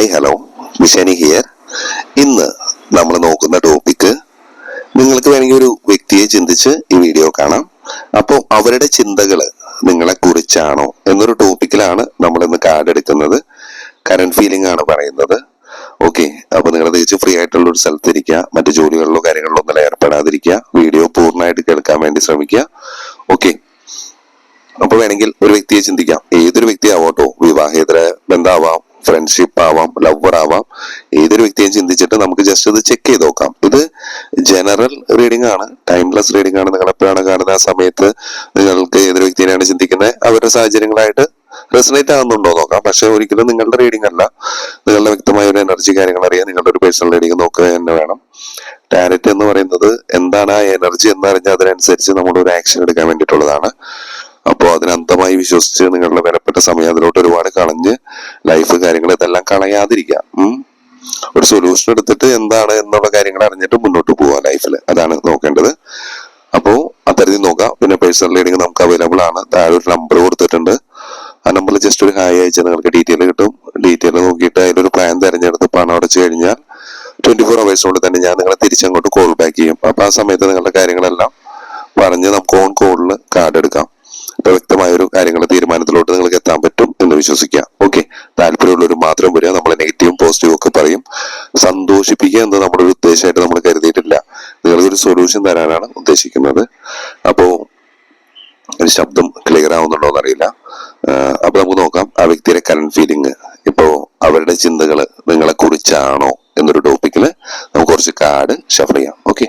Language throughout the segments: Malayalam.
ഹായ് ഹലോ മിഷനി ഹിയർ ഇന്ന് നമ്മൾ നോക്കുന്ന ടോപ്പിക്ക് നിങ്ങൾക്ക് വേണമെങ്കിൽ ഒരു വ്യക്തിയെ ചിന്തിച്ച് ഈ വീഡിയോ കാണാം. അപ്പോൾ അവരുടെ ചിന്തകൾ നിങ്ങളെ കുറിച്ചാണോ എന്നൊരു ടോപ്പിക്കിലാണ് നമ്മൾ ഇന്ന് കാർഡ് എടുക്കുന്നത്. കറണ്ട് ഫീലിംഗ് ആണ് പറയുന്നത്. ഓക്കെ അപ്പൊ നിങ്ങൾ തിരിച്ച് ഫ്രീ ആയിട്ടുള്ള ഒരു സ്ഥലത്തിരിക്കുക. മറ്റു ജോലികളിലോ കാര്യങ്ങളിലോ ഒന്നും ഏർപ്പെടാതിരിക്കുക. വീഡിയോ പൂർണമായിട്ട് കേൾക്കാൻ വേണ്ടി ശ്രമിക്കുക. ഓക്കെ അപ്പൊ വേണമെങ്കിൽ ഒരു വ്യക്തിയെ ചിന്തിക്കാം. ഏതൊരു വ്യക്തി ആവാട്ടോ? വിവാഹേതര ബന്ധമാവാം ഫ്രണ്ട്ഷിപ്പ് ആവാം ലവർ ആവാം ഏതൊരു വ്യക്തിയും ചിന്തിച്ചിട്ട് നമുക്ക് ജസ്റ്റ് ഇത് ചെക്ക് ചെയ്ത് നോക്കാം. ഇത് ജനറൽ റീഡിംഗ് ആണ് ടൈംലെസ് റീഡിംഗ് ആണ്. നിങ്ങൾ എപ്പോഴാണ് കാണുന്നത് ആ സമയത്ത് നിങ്ങൾക്ക് ഏതൊരു വ്യക്തിയാണ് ചിന്തിക്കുന്നത്? അവരുടെ സാഹചര്യങ്ങളായിട്ട് റെസനേറ്റ് ആകുന്നുണ്ടോ നോക്കാം. പക്ഷെ ഒരിക്കലും നിങ്ങളുടെ റീഡിംഗ് അല്ല. നിങ്ങളുടെ വ്യക്തമായ ഒരു എനർജി കാര്യങ്ങൾ അറിയാൻ നിങ്ങളുടെ ഒരു പേഴ്സണൽ റീഡിംഗ് നോക്കുക തന്നെ വേണം. ടാരറ്റ് എന്ന് പറയുന്നത് എന്താണ് ആ എനർജി എന്നറിഞ്ഞ് അതിനനുസരിച്ച് നമ്മുടെ ഒരു ആക്ഷൻ എടുക്കാൻ വേണ്ടിയിട്ടുള്ളതാണ്. അപ്പോൾ അതിന് അന്ധമായി വിശ്വസിച്ച് നിങ്ങളുടെ വിലപ്പെട്ട സമയം അതിലോട്ട് ഒരുപാട് കളഞ്ഞ് ലൈഫ് കാര്യങ്ങൾ ഇതെല്ലാം കളയാതിരിക്കാം ഒരു സൊല്യൂഷൻ എടുത്തിട്ട് എന്താണ് എന്നുള്ള കാര്യങ്ങൾ അറിഞ്ഞിട്ട് മുന്നോട്ട് പോവാ ലൈഫിൽ അതാണ് നോക്കേണ്ടത്. അപ്പോൾ അത്തരത്തിൽ നോക്കാം. പിന്നെ പേഴ്സണൽ റീഡിംഗ് നമുക്ക് അവൈലബിൾ ആണ്. താഴെ ഒരു നമ്പർ കൊടുത്തിട്ടുണ്ട്. ആ നമ്പറിൽ ജസ്റ്റ് ഒരു ഹായ് അയച്ചാൽ നിങ്ങൾക്ക് ഡീറ്റെയിൽ കിട്ടും. ഡീറ്റെയിൽ നോക്കിയിട്ട് അതിലൊരു പ്ലാൻ തിരഞ്ഞെടുത്ത് പണം അടച്ചു കഴിഞ്ഞാൽ ട്വന്റി ഫോർ അവേഴ്സ് കൊണ്ട് തന്നെ ഞാൻ നിങ്ങളെ തിരിച്ചങ്ങോട്ട് കോൾ ബാക്ക് ചെയ്യും. അപ്പൊ ആ സമയത്ത് നിങ്ങളുടെ കാര്യങ്ങളെല്ലാം പറഞ്ഞ് നമുക്ക് ഓൺ കോളിൽ കാർഡ് എടുക്കാം. വ്യക്തമായ ഒരു കാര്യങ്ങൾ തീരുമാനത്തിലോട്ട് നിങ്ങൾക്ക് എത്താൻ പറ്റും എന്ന് വിശ്വസിക്കാം. ഓക്കെ താല്പര്യമുള്ളവർ മാത്രം വരിക. നമ്മൾ നെഗറ്റീവും പോസിറ്റീവും ഒക്കെ പറയും. സന്തോഷിപ്പിക്കുക എന്ന് നമ്മുടെ ഒരു ഉദ്ദേശമായിട്ട് നമ്മൾ കരുതിയിട്ടില്ല. നിങ്ങൾക്കൊരു സൊല്യൂഷൻ തരാനാണ് ഉദ്ദേശിക്കുന്നത്. അപ്പോൾ ഒരു ശബ്ദം ക്ലിയർ ആവുന്നുണ്ടോ എന്നറിയില്ല അപ്പൊ നമുക്ക് നോക്കാം. ആ വ്യക്തിയുടെ കറണ്ട് ഫീലിംഗ് ഇപ്പോ അവരുടെ ചിന്തകൾ നിങ്ങളെ കുറിച്ചാണോ എന്നൊരു ടോപ്പിക്കിൽ നമുക്ക് കുറച്ച് കാർഡ് ഷഫർ ചെയ്യാം. ഓക്കെ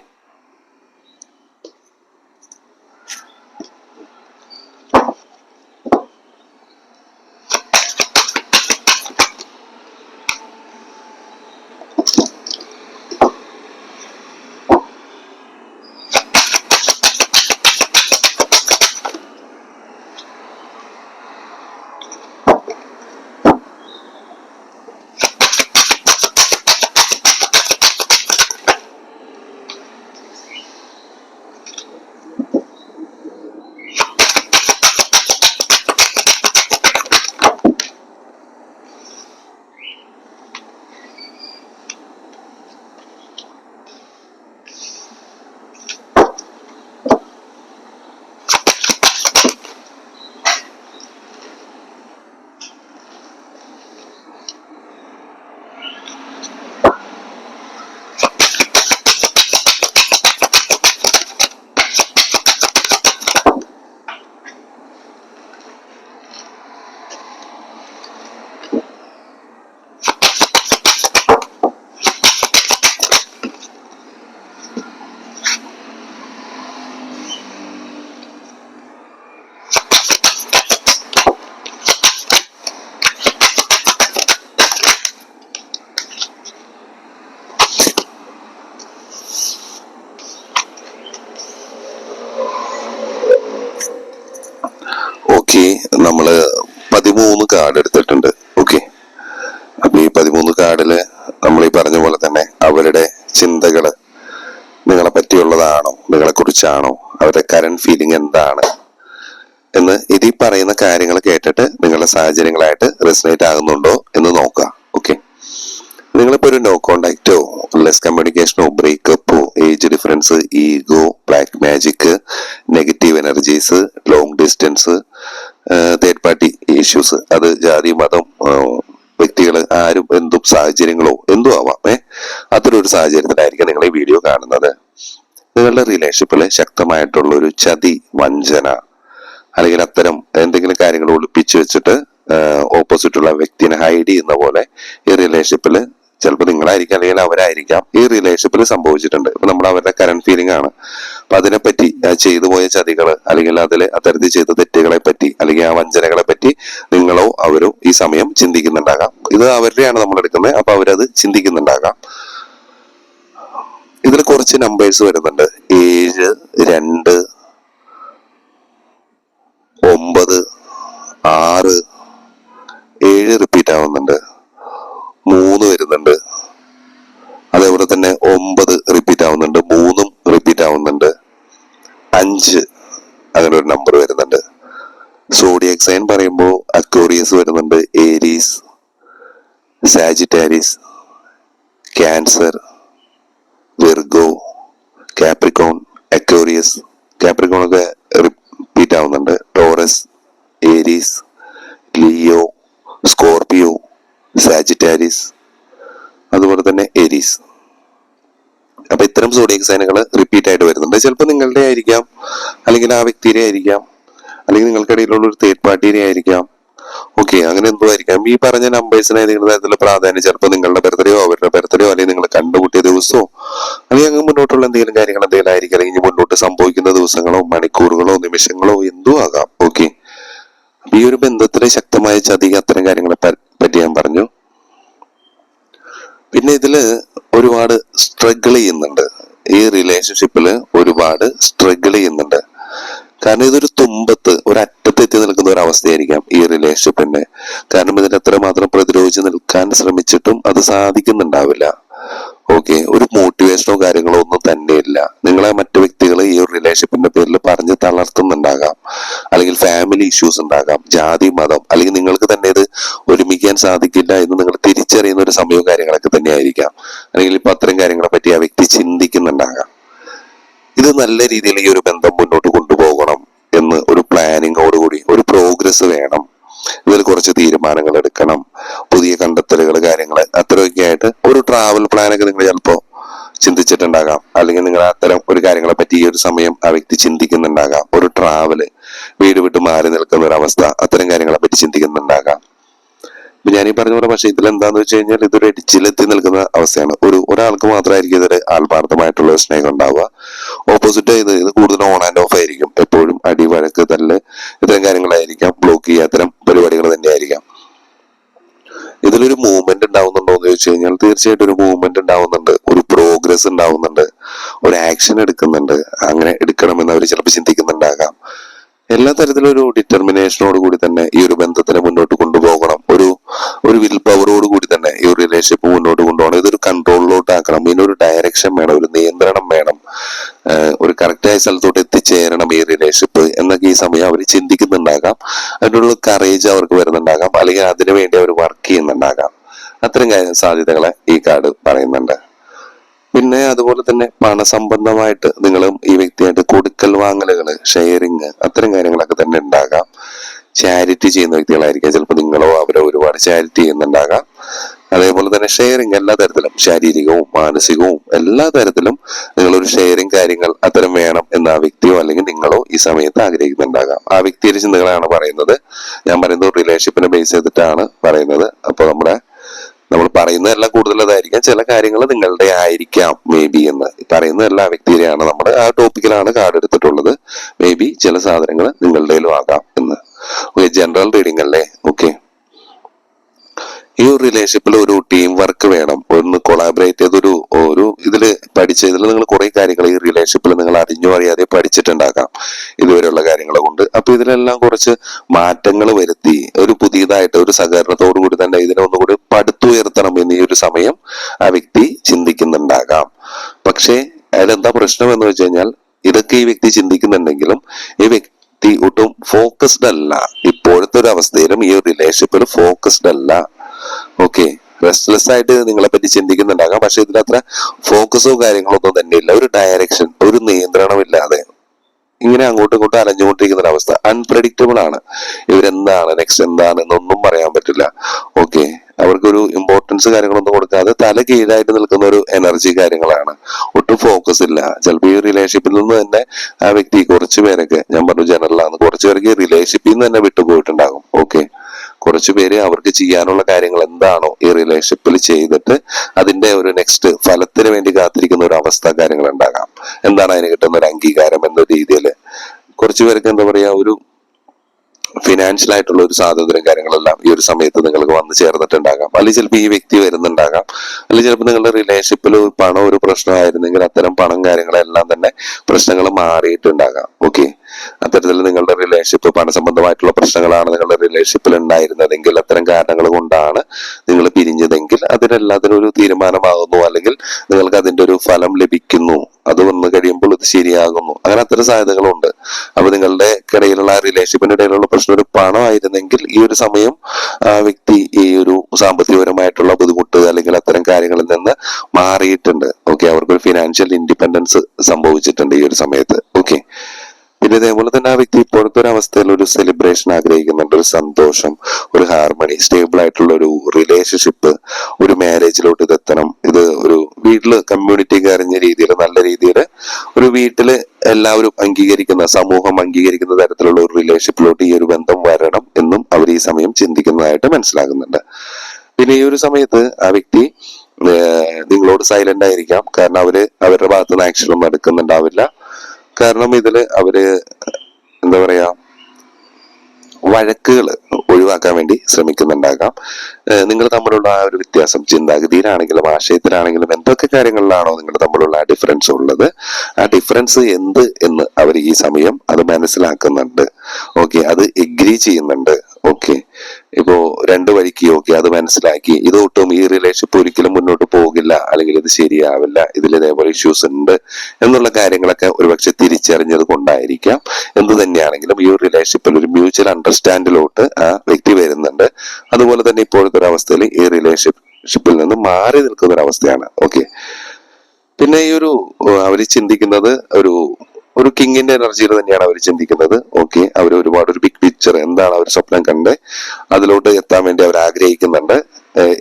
കാർഡ് എടുത്തിട്ടുണ്ട്. ഓക്കെ അപ്പൊ ഈ പതിമൂന്ന് കാർഡിൽ നമ്മൾ ഈ പറഞ്ഞ പോലെ തന്നെ അവരുടെ ചിന്തകൾ നിങ്ങളെ പറ്റിയുള്ളതാണോ? നിങ്ങളെ കുറിച്ചാണോ? അവരുടെ കറണ്ട് ഫീലിംഗ് എന്താണ്? എന്ന് ഇതി പറയുന്ന കാര്യങ്ങൾ കേട്ടിട്ട് നിങ്ങളുടെ സാഹചര്യങ്ങളായിട്ട് റെസിനേറ്റ് ആകുന്നുണ്ടോ എന്ന് നോക്കുക. ഓക്കെ നിങ്ങളിപ്പോ ഒരു നോ കോണ്ടാക്റ്റോ ലെസ് കമ്മ്യൂണിക്കേഷനോ ബ്രേക്കപ്പോ age difference ego black magic negative energies long distance third party issues അത് ജാതി മതം വ്യക്തികൾ ആരും എന്തും സാഹചര്യങ്ങളോ എന്തും ആവാം ഏ? അത്തരം ഒരു സാഹചര്യത്തിലായിരിക്കും നിങ്ങൾ ഈ വീഡിയോ കാണുന്നത്. നിങ്ങളുടെ റിലേഷൻഷിപ്പിൽ ശക്തമായിട്ടുള്ള ഒരു ചതി വഞ്ചന അല്ലെങ്കിൽ അത്തരം എന്തെങ്കിലും കാര്യങ്ങൾ ഒളിപ്പിച്ചു വെച്ചിട്ട് ഓപ്പോസിറ്റുള്ള വ്യക്തിനെ ഹൈഡ് ചെയ്യുന്ന പോലെ ഈ റിലേഷൻഷിപ്പിൽ ചിലപ്പോൾ നിങ്ങളായിരിക്കാം അല്ലെങ്കിൽ അവരായിരിക്കാം. ഈ റിലേഷൻഷിപ്പിൽ സംഭവിച്ചിട്ടുണ്ട്. ഇപ്പൊ നമ്മൾ അവരുടെ കറണ്ട് ഫീലിംഗ് ആണ്. അപ്പൊ അതിനെപ്പറ്റി ചെയ്തു പോയ ചതികൾ അല്ലെങ്കിൽ അതിൽ അത്തരത്തിൽ ചെയ്ത തെറ്റുകളെ പറ്റി അല്ലെങ്കിൽ ആ വഞ്ചനകളെ പറ്റി നിങ്ങളോ അവരോ ഈ സമയം ചിന്തിക്കുന്നുണ്ടാകാം. ഇത് അവരുടെയാണ് നമ്മൾ എടുക്കുന്നത്. അപ്പൊ അവരത് ചിന്തിക്കുന്നുണ്ടാകാം. ഇതിൽ കുറച്ച് നമ്പേഴ്സ് വരുന്നുണ്ട്. ഏഴ് രണ്ട് ഒമ്പത് ആറ് ഏഴ് റിപ്പീറ്റ് ആവുന്നുണ്ട് മൂന്ന് വരുന്നുണ്ട് അതേപോലെ തന്നെ ഒമ്പത് റിപ്പീറ്റ് ആവുന്നുണ്ട് മൂന്നും റിപ്പീറ്റ് ആവുന്നുണ്ട് അഞ്ച് അങ്ങനെ ഒരു നമ്പർ വരുന്നുണ്ട് സോഡിയക് സൈൻ പറയുമ്പോൾ അക്വോറിയസ് വരുന്നുണ്ട് Aries Sagittarius Cancer Virgo Capricorn Aquarius Capricorn ഒക്കെ റിപ്പീറ്റ് ആവുന്നുണ്ട്. Taurus Aries Leo Scorpio Sagittarius അതുപോലെ തന്നെ എരീസ് അപ്പൊ ഇത്തരം സോഡിയക് സൈനുകൾ റിപ്പീറ്റ് ആയിട്ട് വരുന്നുണ്ട്. ചിലപ്പോൾ നിങ്ങളുടെ ആയിരിക്കാം അല്ലെങ്കിൽ ആ വ്യക്തിയുടെ ആയിരിക്കാം അല്ലെങ്കിൽ നിങ്ങൾക്കിടയിലുള്ള ഒരു തേർഡ് പാർട്ടിയുടെ ആയിരിക്കാം. ഓക്കെ അങ്ങനെ എന്തോ ആയിരിക്കാം ഈ പറഞ്ഞ നമ്പേഴ്സിന് ഏതെങ്കിലും തരത്തിലുള്ള പ്രാധാന്യം ചിലപ്പോൾ നിങ്ങളുടെ ബർത്ത്ഡേയോ അവരുടെ ബർത്ത്ഡേയോ അല്ലെങ്കിൽ നിങ്ങൾ കണ്ടുമുട്ടിയ ദിവസമോ അല്ലെങ്കിൽ അങ്ങ് മുന്നോട്ടുള്ള എന്തെങ്കിലും കാര്യങ്ങൾ എന്തെങ്കിലും ആയിരിക്കും അല്ലെങ്കിൽ മുന്നോട്ട് സംഭവിക്കുന്ന ദിവസങ്ങളോ മണിക്കൂറുകളോ നിമിഷങ്ങളോ എന്തോ ആകാം. ഓക്കെ ഈ ഒരു ബന്ധത്തിലെ ശക്തമായ ചതി അത്തരം കാര്യങ്ങളെ പറ്റി ഞാൻ പറഞ്ഞു. പിന്നെ ഇതിൽ ഒരുപാട് സ്ട്രഗിൾ ചെയ്യുന്നുണ്ട്. ഈ റിലേഷൻഷിപ്പിൽ ഒരുപാട് സ്ട്രഗിൾ ചെയ്യുന്നുണ്ട്. കാരണം ഇതൊരു തുമ്പത്ത് ഒരു അറ്റത്ത് എത്തി നിൽക്കുന്ന ഒരു അവസ്ഥയായിരിക്കാം ഈ റിലേഷൻഷിപ്പിന്റെ കാരണം ഇതിന് എത്രമാത്രം പ്രതിരോധിച്ച് നിൽക്കാൻ ശ്രമിച്ചിട്ടും അത് സാധിക്കുന്നുണ്ടാവില്ല. ഓക്കെ ഒരു മോട്ടിവേഷനോ കാര്യങ്ങളോ ഒന്നും തന്നെയില്ല നിങ്ങളെ മറ്റു വ്യക്തികൾ ഈ ഒരു റിലേഷൻഷിപ്പിന്റെ പേരിൽ പറഞ്ഞ് തളർത്തുന്നുണ്ടാകാം. അല്ലെങ്കിൽ ഫാമിലി ഇഷ്യൂസ് ഉണ്ടാകാം ജാതി മതം അല്ലെങ്കിൽ നിങ്ങൾക്ക് തന്നെ ഇത് ഒരുമിക്കാൻ സാധിക്കില്ല എന്ന് നിങ്ങൾ തിരിച്ചറിയുന്ന ഒരു സമയവും കാര്യങ്ങളൊക്കെ തന്നെയായിരിക്കാം. അല്ലെങ്കിൽ ഇപ്പൊ അത്തരം കാര്യങ്ങളെ പറ്റി ആ വ്യക്തി ചിന്തിക്കുന്നുണ്ടാകാം. ഇത് നല്ല രീതിയിൽ ഈ ഒരു ബന്ധം മുന്നോട്ട് കൊണ്ടുപോകണം എന്ന് ഒരു പ്ലാനിങ്ങോട് കൂടി ഒരു പ്രോഗ്രസ് വേണം. ഇതിൽ കുറച്ച് തീരുമാനങ്ങൾ എടുക്കണം. പുതിയ കണ്ടെത്തലുകൾ കാര്യങ്ങൾ അത്രയൊക്കെ ആയിട്ട് ഒരു ട്രാവൽ പ്ലാനൊക്കെ നിങ്ങൾ ചിലപ്പോൾ ചിന്തിച്ചിട്ടുണ്ടാകാം. അല്ലെങ്കിൽ നിങ്ങൾ അത്തരം ഒരു കാര്യങ്ങളെ പറ്റി ഈ ഒരു സമയം ആ വ്യക്തി ചിന്തിക്കുന്നുണ്ടാകാം. ഒരു ട്രാവൽ വീട് വിട്ട് മാറി നിൽക്കുന്ന ഒരു അവസ്ഥ അത്തരം കാര്യങ്ങളെ പറ്റി ചിന്തിക്കുന്നുണ്ടാകാം. ഞാൻ ഈ പറഞ്ഞ പോലെ പക്ഷെ ഇതിൽ എന്താന്ന് വെച്ച് കഴിഞ്ഞാൽ ഇതൊരു എഡിച്ചിലെത്തി നിൽക്കുന്ന അവസ്ഥയാണ്. ഒരു ഒരാൾക്ക് മാത്രമായിരിക്കും ഇതൊരു ആത്മാർത്ഥമായിട്ടുള്ള സ്നേഹം ഉണ്ടാവുക. ഓപ്പോസിറ്റ് ഇത് കൂടുതൽ ഓൺ ആൻഡ് ഓഫ് ആയിരിക്കും. എപ്പോഴും അടി വഴക്ക് തല്ല് ഇത്തരം കാര്യങ്ങളായിരിക്കാം. ബ്ലോക്ക് ചെയ്യുക അത്തരം പരിപാടികൾ തന്നെയായിരിക്കാം. ഇതിലൊരു മൂവ്മെന്റ് ഉണ്ടാവുന്നുണ്ടോ എന്ന് ചോദിച്ചു കഴിഞ്ഞാൽ തീർച്ചയായിട്ടും ഒരു മൂവ്മെന്റ് ഉണ്ടാവുന്നുണ്ട്. ഒരു പ്രോഗ്രസ് ഉണ്ടാവുന്നുണ്ട്. ഒരു ആക്ഷൻ എടുക്കുന്നുണ്ട്. അങ്ങനെ എടുക്കണമെന്ന് അവർ ചിലപ്പോൾ ചിന്തിക്കുന്നുണ്ടാകാം. എല്ലാ ഒരു ഡിറ്റർമിനേഷനോട് കൂടി തന്നെ ഈ ഒരു ബന്ധത്തിനെ മുന്നോട്ട് കൊണ്ടുപോകണം. ഒരു ഒരു വിൽ പവറോട് കൂടി തന്നെ ഈ ഒരു റിലേഷൻഷിപ്പ് മുന്നോട്ട് കൊണ്ടുപോകണം. ഇതൊരു കൺട്രോളിലോട്ട് ആക്കണം ഇതിനൊരു ഡയറക്ഷൻ വേണം ഒരു നിയന്ത്രണം വേണം. ഒരു കറക്റ്റായ സ്ഥലത്തോട്ട് എത്തിച്ചേരണം ഈ റിലേഷൻഷിപ്പ് എന്നൊക്കെ ഈ സമയം അവർ ചിന്തിക്കുന്നുണ്ടാകാം. അതിനുള്ള കറേജ് അവർക്ക് വരുന്നുണ്ടാകാം. അല്ലെങ്കിൽ അതിനു വേണ്ടി അവർ വർക്ക് ചെയ്യുന്നുണ്ടാകാം. അത്തരം സാധ്യതകളെ ഈ കാർഡ് പറയുന്നുണ്ട്. പിന്നെ അതുപോലെ തന്നെ പണസംബന്ധമായിട്ട് നിങ്ങളും ഈ വ്യക്തിയായിട്ട് കൊടുക്കൽ വാങ്ങലുകൾ ഷെയറിങ് അത്തരം കാര്യങ്ങളൊക്കെ തന്നെ ഉണ്ടാകാം. ചാരിറ്റി ചെയ്യുന്ന വ്യക്തികളായിരിക്കാം. ചിലപ്പോൾ നിങ്ങളോ അവരോ ഒരുപാട് ചാരിറ്റി ചെയ്യുന്നുണ്ടാകാം. അതേപോലെ തന്നെ ഷെയറിങ് എല്ലാ തരത്തിലും ശാരീരികവും മാനസികവും എല്ലാ തരത്തിലും നിങ്ങളൊരു ഷെയറിങ് കാര്യങ്ങൾ അത്തരം വേണം എന്ന് ആ വ്യക്തിയോ അല്ലെങ്കിൽ നിങ്ങളോ ഈ സമയത്ത് ആഗ്രഹിക്കുന്നുണ്ടാകാം. ആ വ്യക്തിയുടെ ചിന്തകളാണ് പറയുന്നത്. ഞാൻ പറയുന്നത് റിലേഷൻഷിപ്പിനെ ബേസ് ചെയ്തിട്ടാണ് പറയുന്നത്. അപ്പോൾ നമ്മുടെ നമ്മൾ പറയുന്നതെല്ലാം കൂടുതലതായിരിക്കാം. ചില കാര്യങ്ങൾ നിങ്ങളുടെ ആയിരിക്കാം മേ ബി എന്ന്. പറയുന്ന എല്ലാ വ്യക്തിയുടെയാണ്. നമ്മൾ ആ ടോപ്പിക്കിലാണ് കാർഡ് എടുത്തിട്ടുള്ളത്. മേ ബി ചില സാധനങ്ങൾ നിങ്ങളുടെയിലും ആകാം എന്ന്. ഓക്കെ ജനറൽ റീഡിംഗ് അല്ലേ? ഓക്കെ ഈ ഒരു റിലേഷൻഷിപ്പിൽ ഒരു ടീം വർക്ക് വേണം. ഒന്ന് കൊളാബറേറ്റ് ചെയ്തൊരു ഒരു ഇതിൽ പഠിച്ച ഇതിൽ നിങ്ങൾ കുറെ കാര്യങ്ങൾ ഈ റിലേഷൻഷിപ്പിൽ നിങ്ങൾ അറിഞ്ഞോ അറിയാതെ പഠിച്ചിട്ടുണ്ടാക്കാം ഇതുവരെയുള്ള കാര്യങ്ങൾ കൊണ്ട്. അപ്പൊ ഇതിലെല്ലാം കുറച്ച് മാറ്റങ്ങൾ വരുത്തി ഒരു പുതിയതായിട്ട് ഒരു സഹകരണത്തോടു കൂടി തന്നെ ഇതിനെ ഒന്നുകൂടി പടുത്തുയർത്തണം എന്ന് ഈ ഒരു സമയം ആ വ്യക്തി ചിന്തിക്കുന്നുണ്ടാകാം. പക്ഷേ അതിലെന്താ പ്രശ്നം എന്ന് വെച്ച് കഴിഞ്ഞാൽ ഇതൊക്കെ ഈ വ്യക്തി ചിന്തിക്കുന്നുണ്ടെങ്കിലും ഈ വ്യക്തി ഒട്ടും ഫോക്കസ്ഡ് അല്ല. ഇപ്പോഴത്തെ ഒരു അവസ്ഥയിലും ഈ ഒരു റിലേഷൻഷിപ്പിൽ ഫോക്കസ്ഡ് അല്ല. ഓക്കെ റെസ്റ്റ്ലെസ് ആയിട്ട് നിങ്ങളെ പറ്റി ചിന്തിക്കുന്നുണ്ടാകാം. പക്ഷെ ഇതിനത്ര ഫോക്കസോ കാര്യങ്ങളോ ഒന്നും തന്നെ ഇല്ല. ഒരു ഡയറക്ഷൻ ഒരു നിയന്ത്രണമില്ലാതെ ഇങ്ങനെ അങ്ങോട്ടും ഇങ്ങോട്ടും അലഞ്ഞുകൊണ്ടിരിക്കുന്ന ഒരു അവസ്ഥ. അൺപ്രഡിക്റ്റബിൾ ആണ്. ഇവരെന്താണ്? നെക്സ്റ്റ് എന്താണ്? എന്നൊന്നും പറയാൻ പറ്റില്ല. ഓക്കെ അവർക്കൊരു ഇമ്പോർട്ടൻസ് കാര്യങ്ങളൊന്നും കൊടുക്കാതെ തല കീഴായിട്ട് നിൽക്കുന്ന ഒരു എനർജി കാര്യങ്ങളാണ്. ഒട്ടും ഫോക്കസ് ഇല്ല. ചിലപ്പോൾ ഈ റിലേഷൻഷിപ്പിൽ നിന്ന് തന്നെ ആ വ്യക്തി കുറച്ച് പേരൊക്കെ ഞാൻ പറഞ്ഞു ജനറലാണ് കുറച്ച് പേർക്ക് റിലേഷൻഷിപ്പിൽ നിന്ന് തന്നെ വിട്ടുപോയിട്ടുണ്ടാകും. ഓക്കെ കുറച്ചു പേര് അവർക്ക് ചെയ്യാനുള്ള കാര്യങ്ങൾ എന്താണോ ഈ റിലേഷൻഷിപ്പിൽ ചെയ്തിട്ട് അതിന്റെ ഒരു നെക്സ്റ്റ് ഫലത്തിന് വേണ്ടി കാത്തിരിക്കുന്ന ഒരു അവസ്ഥ കാര്യങ്ങൾ ഉണ്ടാകാം. എന്താണ് അതിന് കിട്ടുന്ന ഒരു അംഗീകാരം എന്ന രീതിയിൽ കുറച്ചു പേർക്ക് എന്താ പറയാ ഒരു ഫിനാൻഷ്യൽ ആയിട്ടുള്ള ഒരു സ്വാതന്ത്ര്യം കാര്യങ്ങളെല്ലാം ഈ ഒരു സമയത്ത് നിങ്ങൾക്ക് വന്നു ചേർന്നിട്ടുണ്ടാകാം. അല്ലെങ്കിൽ ചിലപ്പോൾ ഈ വ്യക്തി വരുന്നുണ്ടാകാം. അല്ലെങ്കിൽ ചിലപ്പോൾ നിങ്ങളുടെ റിലേഷൻഷിപ്പിൽ പണം ഒരു പ്രശ്നമായിരുന്നെങ്കിൽ അത്തരം പണം കാര്യങ്ങളെല്ലാം തന്നെ പ്രശ്നങ്ങൾ മാറിയിട്ടുണ്ടാകാം. ഓക്കെ അത്തരത്തിൽ നിങ്ങളുടെ റിലേഷൻഷിപ്പ് പണസംബന്ധമായിട്ടുള്ള പ്രശ്നങ്ങളാണ് നിങ്ങളുടെ റിലേഷൻഷിപ്പിൽ ഉണ്ടായിരുന്നതെങ്കിൽ അത്തരം കാരണങ്ങൾ കൊണ്ടാണ് നിങ്ങൾ പിരിഞ്ഞതെങ്കിൽ അതിനെല്ലാത്തിനും ഒരു തീരുമാനമാകുന്നു അല്ലെങ്കിൽ നിങ്ങൾക്ക് അതിന്റെ ഒരു ഫലം ലഭിക്കുന്നു. അത് വന്നു കഴിയുമ്പോൾ ഇത് ശരിയാകുന്നു. അങ്ങനെ അത്തരം സാധ്യതകളുണ്ട്. അപ്പൊ നിങ്ങളുടെ ഇടയിലുള്ള റിലേഷൻഷിപ്പിന്റെ ഇടയിലുള്ള പ്രശ്നം ഒരു പണമായിരുന്നെങ്കിൽ ഈ ഒരു സമയം ആ വ്യക്തി ഈ ഒരു സാമ്പത്തികപരമായിട്ടുള്ള ബുദ്ധിമുട്ട് അല്ലെങ്കിൽ അത്തരം കാര്യങ്ങളിൽ നിന്ന് മാറിയിട്ടുണ്ട്. ഓക്കെ അവർക്കൊരു ഫിനാൻഷ്യൽ ഇൻഡിപെൻഡൻസ് സംഭവിച്ചിട്ടുണ്ട് ഈ ഒരു സമയത്ത്. ഓക്കെ പിന്നെ ഇതേപോലെ തന്നെ ആ വ്യക്തി ഇപ്പോഴത്തെ ഒരു അവസ്ഥയിൽ ഒരു സെലിബ്രേഷൻ ആഗ്രഹിക്കുന്നുണ്ട്. ഒരു സന്തോഷം ഒരു ഹാർമണി സ്റ്റേബിൾ ആയിട്ടുള്ള ഒരു റിലേഷൻഷിപ്പ് ഒരു മാരേജിലോട്ട് ഇതെത്തണം. ഇത് ഒരു വീട്ടിൽ കമ്മ്യൂണിറ്റി അറിഞ്ഞ രീതിയിൽ നല്ല രീതിയിൽ ഒരു വീട്ടിൽ എല്ലാവരും അംഗീകരിക്കുന്ന സമൂഹം അംഗീകരിക്കുന്ന തരത്തിലുള്ള ഒരു റിലേഷൻഷിപ്പിലോട്ട് ഈ ഒരു ബന്ധം വരണം എന്നും അവർ ഈ സമയം ചിന്തിക്കുന്നതായിട്ട് മനസ്സിലാകുന്നുണ്ട് പിന്നെ ഈ ഒരു സമയത്ത് ആ വ്യക്തി നിങ്ങളോട് സൈലന്റ് ആയിരിക്കാം. കാരണം അവർ അവരുടെ ഭാഗത്തുനിന്ന് ആക്ഷൻ ഒന്നും എടുക്കുന്നുണ്ടാവില്ല. കാരണം ഇതിൽ അവർ എന്താ പറയാ വഴക്കുകൾ ഒഴിവാക്കാൻ വേണ്ടി ശ്രമിക്കുന്നുണ്ടാകാം. നിങ്ങൾ തമ്മിലുള്ള ആ ഒരു വ്യത്യാസം ചിന്താഗതിയിലാണെങ്കിലും ആശയത്തിലാണെങ്കിലും എന്തൊക്കെ കാര്യങ്ങളിലാണോ നിങ്ങൾ തമ്മിലുള്ള ആ ഡിഫറൻസ് ഉള്ളത് ആ ഡിഫറൻസ് എന്ത് എന്ന് അവർ ഈ സമയം അത് മനസ്സിലാക്കുന്നുണ്ട്. ഓക്കെ അത് എഗ്രി ചെയ്യുന്നുണ്ട്. ഓക്കെ ഇപ്പോ രണ്ടു വഴിക്ക് ഓക്കെ അത് മനസ്സിലാക്കി. ഇത് ഒട്ടും ഈ റിലേഷൻഷിപ്പ് ഒരിക്കലും മുന്നോട്ട് പോകില്ല അല്ലെങ്കിൽ ഇത് ശരിയാവില്ല ഇതിൽ ഇതേപോലെ ഇഷ്യൂസ് ഉണ്ട് എന്നുള്ള കാര്യങ്ങളൊക്കെ ഒരുപക്ഷെ തിരിച്ചറിഞ്ഞത് കൊണ്ടായിരിക്കാം. എന്ത് തന്നെയാണെങ്കിലും ഈ ഒരു റിലേഷൻഷിപ്പിൽ ഒരു മ്യൂച്വൽ അണ്ടർസ്റ്റാൻഡിലോട്ട് ആ വ്യക്തി വരുന്നുണ്ട്. അതുപോലെ തന്നെ ഇപ്പോഴത്തെ ഒരു അവസ്ഥയിൽ ഈ റിലേഷൻഷിപ്പിൽ നിന്ന് മാറി നിൽക്കുന്ന ഒരു അവസ്ഥയാണ്. ഓക്കെ പിന്നെ ഈ ഒരു അവർ ചിന്തിക്കുന്നത് ഒരു ഒരു കിങ്ങിന്റെ എനർജിയിൽ തന്നെയാണ് അവർ ചിന്തിക്കുന്നത്. ഓക്കെ അവർ ഒരുപാട് ഒരു ബിഗ് പിക്ചർ എന്താണ് അവർ സ്വപ്നം കണ്ട് അതിലോട്ട് എത്താൻ വേണ്ടി അവർ ആഗ്രഹിക്കുന്നുണ്ട്.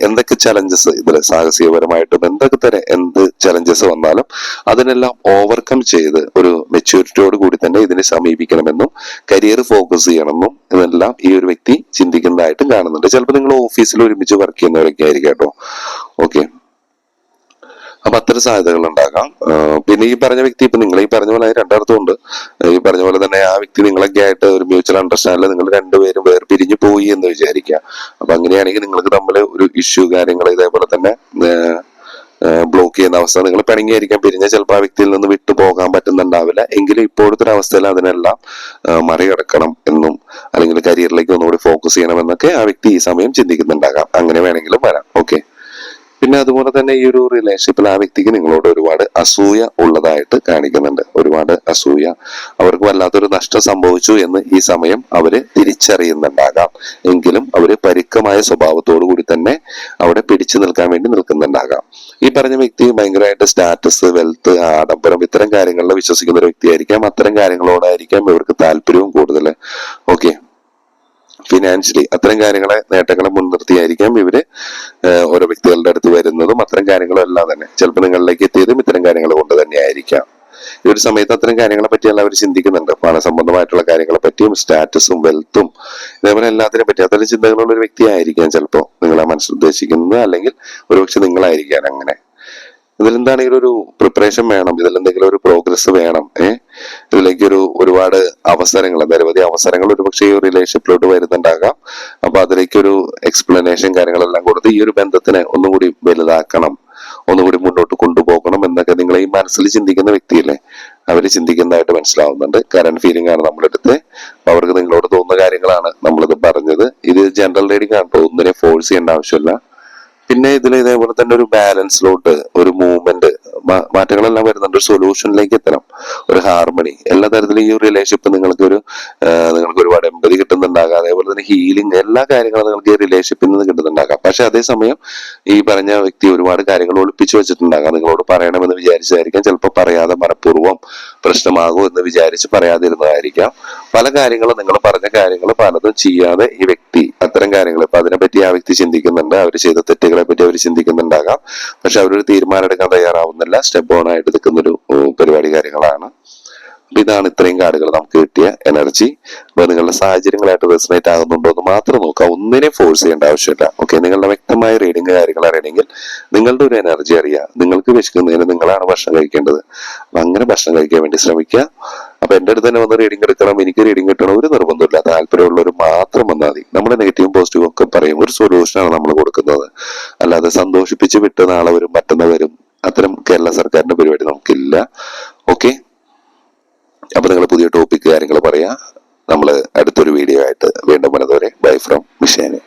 എന്തൊക്കെ ചലഞ്ചസ് ഇതിൽ സാഹസികപരമായിട്ടും എന്തൊക്കെ തരം എന്ത് ചലഞ്ചസ് വന്നാലും അതിനെല്ലാം ഓവർകം ചെയ്ത് ഒരു മെച്യൂരിറ്റിയോട് കൂടി തന്നെ ഇതിനെ സമീപിക്കണമെന്നും കരിയർ ഫോക്കസ് ചെയ്യണമെന്നും ഇതെല്ലാം ഈ ഒരു വ്യക്തി ചിന്തിക്കുന്നതായിട്ടും കാണുന്നുണ്ട്. ചിലപ്പോൾ നിങ്ങൾ ഓഫീസിൽ ഒരുമിച്ച് വർക്ക് ചെയ്യുന്നവരൊക്കെ ആയിരിക്കും കേട്ടോ. ഓക്കെ അപ്പൊ അത്തരം സാധ്യതകൾ ഉണ്ടാകാം. പിന്നെ ഈ പറഞ്ഞ വ്യക്തി ഇപ്പൊ നിങ്ങൾ ഈ പറഞ്ഞ പോലെ രണ്ടർത്ഥം ഉണ്ട്. ഈ പറഞ്ഞ പോലെ തന്നെ ആ വ്യക്തി നിങ്ങളൊക്കെ ആയിട്ട് ഒരു മ്യൂച്വൽ അണ്ടർസ്റ്റാൻഡിൽ നിങ്ങൾ രണ്ടുപേരും വേർപിരിഞ്ഞു പോയി എന്ന് വിചാരിക്കുക. അപ്പൊ അങ്ങനെയാണെങ്കിൽ നിങ്ങൾക്ക് തമ്മിൽ ഒരു ഇഷ്യൂ കാര്യങ്ങൾ ഇതേപോലെ തന്നെ ബ്ലോക്ക് ചെയ്യുന്ന അവസ്ഥ നിങ്ങൾ പിണങ്ങിയായിരിക്കാം പിരിഞ്ഞ ചിലപ്പോൾ ആ വ്യക്തിയിൽ നിന്ന് വിട്ടു പോകാൻ പറ്റുന്നുണ്ടാവില്ല. എങ്കിലും ഇപ്പോഴത്തെ ഒരു അവസ്ഥയിൽ അതിനെല്ലാം മറികടക്കണം എന്നും അല്ലെങ്കിൽ കരിയറിലേക്ക് ഒന്നുകൂടി ഫോക്കസ് ചെയ്യണം എന്നൊക്കെ ആ വ്യക്തി ഈ സമയം ചിന്തിക്കുന്നുണ്ടാകാം. അങ്ങനെ വേണമെങ്കിലും വരാം. ഓക്കെ പിന്നെ അതുപോലെ തന്നെ ഈ ഒരു റിലേഷൻഷിപ്പിൽ ആ വ്യക്തിക്ക് നിങ്ങളോട് ഒരുപാട് അസൂയ ഉള്ളതായിട്ട് കാണിക്കുന്നുണ്ട്. ഒരുപാട് അസൂയ. അവർക്ക് വല്ലാത്തൊരു നഷ്ടം സംഭവിച്ചു എന്ന് ഈ സമയം അവർ തിരിച്ചറിയുന്നുണ്ടാകാം. എങ്കിലും അവർ പരുക്കമായ സ്വഭാവത്തോടു കൂടി തന്നെ അവിടെ പിടിച്ചു നിൽക്കാൻ വേണ്ടി നിൽക്കുന്നുണ്ടാകാം. ഈ പറഞ്ഞ വ്യക്തി ഭയങ്കരമായിട്ട് സ്റ്റാറ്റസ് വെൽത്ത് ആഡംബരം ഇത്തരം കാര്യങ്ങളിൽ വിശ്വസിക്കുന്ന ഒരു വ്യക്തിയായിരിക്കാം. അത്തരം കാര്യങ്ങളോടായിരിക്കാം ഇവർക്ക് താല്പര്യവും കൂടുതൽ ഓക്കെ ഫിനാൻഷ്യലി അത്തരം കാര്യങ്ങളെ നേട്ടങ്ങളെ മുൻനിർത്തിയായിരിക്കാം ഇവർ ഓരോ വ്യക്തികളുടെ അടുത്ത് വരുന്നതും അത്തരം കാര്യങ്ങളും എല്ലാം തന്നെ. ചിലപ്പോൾ നിങ്ങളിലേക്ക് എത്തിയതും ഇത്തരം കാര്യങ്ങൾ കൊണ്ട് തന്നെ ആയിരിക്കാം. ഈ ഒരു സമയത്ത് അത്തരം കാര്യങ്ങളെ പറ്റിയല്ല അവർ ചിന്തിക്കുന്നുണ്ട്. പണസംബന്ധമായിട്ടുള്ള കാര്യങ്ങളെ പറ്റിയും സ്റ്റാറ്റസും വെൽത്തും ഇതേപോലെ എല്ലാത്തിനെ പറ്റി അത്തരം ചിന്തകളുള്ള ഒരു വ്യക്തിയായിരിക്കാം ചിലപ്പോൾ നിങ്ങളെ മനസ്സിൽ ഉദ്ദേശിക്കുന്നത് അല്ലെങ്കിൽ ഒരുപക്ഷെ നിങ്ങളായിരിക്കാം അങ്ങനെ. ഇതിലെന്താണെങ്കിലും ഒരു പ്രിപ്പറേഷൻ വേണം ഇതിലെന്തെങ്കിലും ഒരു പ്രോഗ്രസ് വേണം ഏഹ് ഇതിലേക്ക് ഒരു ഒരുപാട് അവസരങ്ങൾ നിരവധി അവസരങ്ങൾ ഒരുപക്ഷെ ഈ റിലേഷൻഷിപ്പിലോട്ട് വരുന്നുണ്ടാകാം. അപ്പൊ അതിലേക്ക് ഒരു എക്സ്പ്ലനേഷൻ കാര്യങ്ങളെല്ലാം കൊടുത്ത് ഈ ഒരു ബന്ധത്തിനെ ഒന്നുകൂടി വലുതാക്കണം ഒന്നുകൂടി മുന്നോട്ട് കൊണ്ടുപോകണം എന്നൊക്കെ നിങ്ങൾ ഈ മനസ്സിൽ ചിന്തിക്കുന്ന വ്യക്തിയല്ലേ? അവർ ചിന്തിക്കുന്നതായിട്ട് മനസ്സിലാവുന്നുണ്ട്. കറന്റ് ഫീലിംഗ് ആണ് നമ്മളെടുത്ത് അവർക്ക് നിങ്ങളോട് തോന്നുന്ന കാര്യങ്ങളാണ് നമ്മളിത് പറഞ്ഞത്. ഇത് ജനറൽ റീഡിംഗ് ആണ് ഒന്നിനെ ഫോഴ്സ് ചെയ്യേണ്ട ആവശ്യമില്ല. പിന്നെ ഇതിൽ ഇതേപോലെ തന്നെ ഒരു ബാലൻസിലോട്ട് ഒരു മൂവ്മെന്റ് മാറ്റങ്ങളെല്ലാം വരുന്നുണ്ട്. ഒരു സൊല്യൂഷനിലേക്ക് എത്തണം. ഒരു ഹാർമണി എല്ലാ തരത്തിലും ഈ ഒരു റിലേഷൻഷിപ്പ് നിങ്ങൾക്ക് ഒരു നിങ്ങൾക്ക് ഒരുപാട് എമ്പതി കിട്ടുന്നുണ്ടാകാം. അതേപോലെ തന്നെ ഹീലിംഗ് എല്ലാ കാര്യങ്ങളും നിങ്ങൾക്ക് ഈ റിലേഷൻഷിപ്പിൽ നിന്ന് കിട്ടുന്നുണ്ടാകാം. പക്ഷെ അതേസമയം ഈ പറഞ്ഞ വ്യക്തി ഒരുപാട് കാര്യങ്ങൾ ഒളിപ്പിച്ചു വെച്ചിട്ടുണ്ടാകാം. നിങ്ങളോട് പറയണമെന്ന് വിചാരിച്ചായിരിക്കാം. ചിലപ്പോൾ പറയാതെ മനഃപൂർവം പ്രശ്നമാകും എന്ന് വിചാരിച്ച് പറയാതിരുന്നതായിരിക്കാം. പല കാര്യങ്ങളും നിങ്ങൾ പറഞ്ഞ കാര്യങ്ങൾ പലതും ചെയ്യാതെ ഈ വ്യക്തി അത്തരം കാര്യങ്ങൾ ഇപ്പൊ അതിനെപ്പറ്റി ആ വ്യക്തി ചിന്തിക്കുന്നുണ്ട്. അവർ ചെയ്ത തെറ്റുകളെ പറ്റി അവർ ചിന്തിക്കുന്നുണ്ടാകാം. പക്ഷെ അവരൊരു തീരുമാനം എടുക്കാൻ തയ്യാറാവുന്നില്ല. സ്റ്റെപ്പ് ഓൺ ആയിട്ട് നിൽക്കുന്ന ഒരു പരിപാടി കാര്യങ്ങളാണ്. ഇതാണ് ഇത്രയും കാർഡുകൾ നമുക്ക് കിട്ടിയ എനർജി അപ്പൊ നിങ്ങളുടെ സാഹചര്യങ്ങളായിട്ട് റെസിനേറ്റ് ആകുന്നുണ്ടോ എന്ന് മാത്രം നോക്കുക ഒന്നിനെ ഫോഴ്സ് ചെയ്യേണ്ട ആവശ്യമില്ല. ഓക്കെ നിങ്ങളുടെ വ്യക്തമായ റീഡിംഗ് കാര്യങ്ങൾ അറിയണമെങ്കിൽ നിങ്ങളുടെ ഒരു എനർജി അറിയുക. നിങ്ങൾക്ക് വിശക്കുന്നതിന് നിങ്ങളാണ് ഭക്ഷണം കഴിക്കേണ്ടത്. അപ്പൊ അങ്ങനെ ഭക്ഷണം കഴിക്കാൻ വേണ്ടി ശ്രമിക്കുക. അപ്പൊ എന്റെ അടുത്ത് തന്നെ വന്ന് റീഡിംഗ് എടുക്കണം. എനിക്ക് റീഡിംഗ് കിട്ടണം. ഒരു നിർബന്ധമില്ല താല്പര്യമുള്ളവർ മാത്രം വന്നാൽ മതി. നമ്മുടെ നെഗറ്റീവും പോസിറ്റീവും ഒക്കെ പറയും. ഒരു സൊല്യൂഷൻ ആണ് നമ്മൾ കൊടുക്കുന്നത്. അല്ലാതെ സന്തോഷിപ്പിച്ച് വിട്ട് നാളെ വരും മറ്റന്നാൾ അത്തരം കേരള സർക്കാരിന്റെ പരിപാടി അപ്പൊ നിങ്ങൾ പുതിയ ടോപ്പിക് കാര്യങ്ങൾ പറയാം. നമ്മൾ അടുത്തൊരു വീഡിയോ ആയിട്ട് വീണ്ടും വരുന്നവരെ ബൈ ഫ്രം മിഷേനെ.